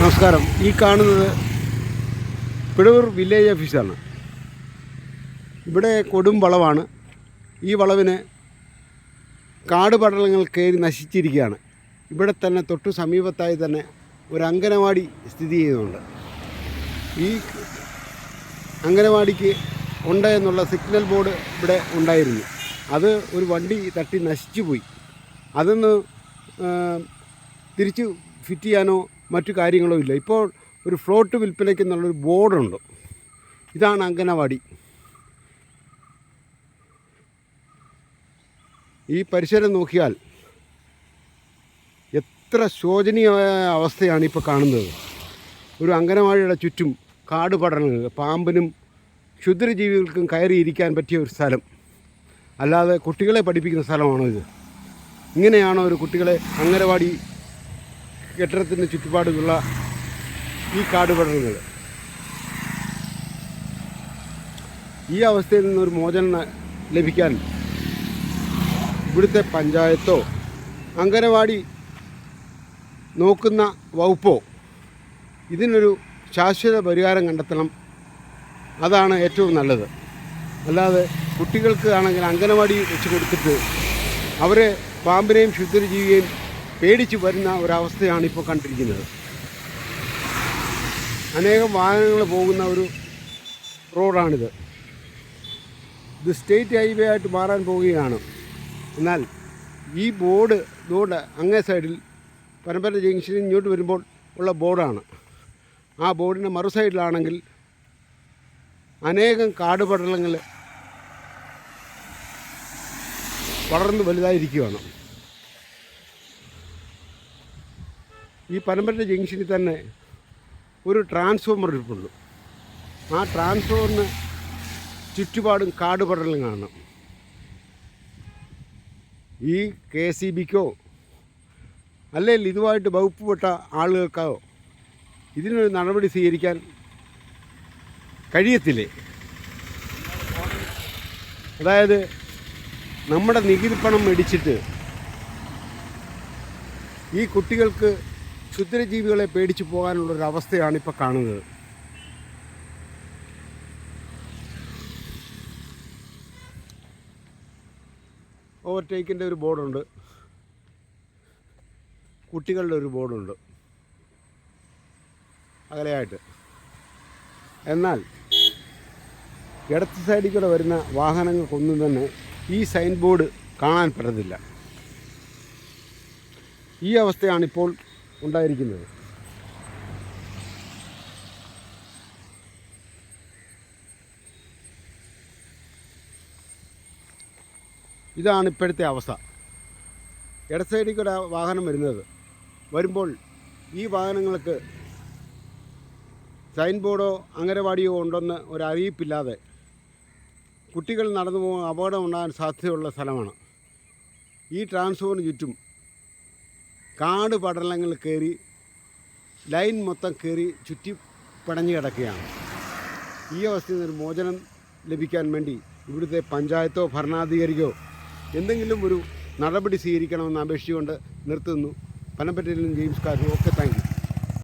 നമസ്കാരം. ഈ കാണുന്നത് പിഴവൂർ വില്ലേജ് ഓഫീസാണ്. ഇവിടെ കൊടും വളവാണ്. ഈ വളവിന് കാട് പടലങ്ങൾ കയറി നശിച്ചിരിക്കുകയാണ്. ഇവിടെ തന്നെ തൊട്ടു സമീപത്തായി തന്നെ ഒരു അങ്കനവാടി സ്ഥിതി ചെയ്യുന്നുണ്ട്. ഈ അങ്കനവാടിക്ക് ഉണ്ട് എന്നുള്ള സിഗ്നൽ ബോർഡ് ഇവിടെ ഉണ്ടായിരുന്നു. അത് ഒരു വണ്ടി തട്ടി നശിച്ചു പോയി അതൊന്ന് തിരിച്ചു ഫിറ്റ് ചെയ്യാനോ മറ്റു കാര്യങ്ങളോ ഇല്ല. ഇപ്പോൾ ഒരു ഫ്ലോട്ട് വിൽപ്പനയ്ക്ക് എന്നുള്ളൊരു ബോർഡുണ്ട്. ഇതാണ് അങ്കനവാടി ഈ പരിസരം നോക്കിയാൽ എത്ര ശോചനീയമായ അവസ്ഥയാണ് ഇപ്പോൾ കാണുന്നത്. ഒരു അങ്കനവാടിയുടെ ചുറ്റും കാട് പടരണങ്ങൾ പാമ്പിനും ക്ഷുദ്രജീവികൾക്കും കയറിയിരിക്കാൻ പറ്റിയ ഒരു സ്ഥലം. അല്ലാതെ കുട്ടികളെ പഠിപ്പിക്കുന്ന സ്ഥലമാണോ ഇത്? ഇങ്ങനെയാണോ ഒരു കുട്ടികളെ അങ്കനവാടി കെട്ടിടത്തിന്റെ ചുറ്റുപാടുമുള്ള ഈ കാടുപടലുകൾ ഈ അവസ്ഥയിൽ നിന്നൊരു മോചനം ലഭിക്കാൻ ഇവിടുത്തെ പഞ്ചായത്തോ അങ്കനവാടി നോക്കുന്ന വകുപ്പോ ഇതിനൊരു ശാശ്വത പരിഹാരം കണ്ടെത്തണം. അതാണ് ഏറ്റവും നല്ലത്. അല്ലാതെ കുട്ടികൾക്ക് ആണെങ്കിൽ അങ്കനവാടി വെച്ച് കൊടുത്തിട്ട് അവരെ പാമ്പിനെയും ക്ഷുദ്രജീവിയെയും പേടിച്ച് വരുന്ന ഒരവസ്ഥയാണ് ഇപ്പോൾ കണ്ടിരിക്കുന്നത്. അനേകം വാഹനങ്ങൾ പോകുന്ന ഒരു റോഡാണിത്. ഇത് സ്റ്റേറ്റ് ഹൈവേ ആയിട്ട് മാറാൻ പോവുകയാണ്. എന്നാൽ ഈ ബോർഡ് ബോർഡ് അങ്ങേ സൈഡിൽ പരമ്പര ജംഗ്ഷനിൽ ഇങ്ങോട്ട് വരുമ്പോൾ ഉള്ള ബോർഡാണ്. ആ ബോർഡിന്റെ മറു സൈഡിലാണെങ്കിൽ അനേകം കാട് പടലങ്ങൾ വളർന്ന് വലുതായിരിക്കുകയാണ്. ഈ പനമ്പറ്റ ജംഗ്ഷനിൽ തന്നെ ഒരു ട്രാൻസ്ഫോമർ ഇരിപ്പുണ്ട്. ആ ട്രാൻസ്ഫോമറിന് ചുറ്റുപാടും കാട് പടലും കാണണം ഈ കെ സി ബിക്കോ അല്ലെങ്കിൽ ഇതുമായിട്ട് വകുപ്പുപെട്ട ആളുകൾക്കോ ഇതിനൊരു നടപടി സ്വീകരിക്കാൻ കഴിയത്തില്ലേ? അതായത് നമ്മുടെ നികുതി പണം മേടിച്ചിട്ട് ഈ കുട്ടികൾക്ക് ക്ഷുദ്രജീവികളെ പേടിച്ചു അവസ്ഥയാണ് ഇപ്പോൾ കാണുന്നത്. ഓവർടേക്കിന്റെ ഒരു ബോർഡുണ്ട്. കുട്ടികളുടെ ഒരു ബോർഡുണ്ട്. അകലെയായിട്ട്. എന്നാൽ ഇടത്ത് സൈഡിൽ കൂടെ വരുന്ന വാഹനങ്ങൾക്കൊന്നും തന്നെ ഈ സൈൻ ബോർഡ് കാണാൻ പറ്റത്തില്ല. ഈ അവസ്ഥയാണ് ഇപ്പോൾ ഉണ്ടായിരിക്കുന്നത്. ഇതാണ് ഇപ്പോഴത്തെ അവസ്ഥ. ഇട സൈഡിൽ കൂടെ വാഹനം വരുന്നത്. വരുമ്പോൾ ഈ വാഹനങ്ങൾക്ക് സൈൻ ബോർഡോ അംഗനവാടിയോ ഉണ്ടെന്ന് ഒരു അറിയിപ്പില്ലാതെ കുട്ടികൾ നടന്നു പോകാൻ അപകടം ഉണ്ടാകാൻ സാധ്യതയുള്ള സ്ഥലമാണ്. ഈ ട്രാൻസ്ഫോറിന് ചുറ്റും കാട് പടലങ്ങൾ കയറി ലൈൻ മൊത്തം കയറി ചുറ്റി പടഞ്ഞു കിടക്കുകയാണ്. ഈ അവസ്ഥയിൽ നിന്നൊരു മോചനം ലഭിക്കാൻ വേണ്ടി ഇവിടുത്തെ പഞ്ചായത്തോ ഭരണാധികാരിയോ എന്തെങ്കിലും ഒരു നടപടി സ്വീകരിക്കണമെന്ന് അപേക്ഷിച്ചുകൊണ്ട് നിർത്തുന്നു. പനപ്പറ്റയിലും ജെയിംസ് കാരും ഒക്കെ താങ്ക്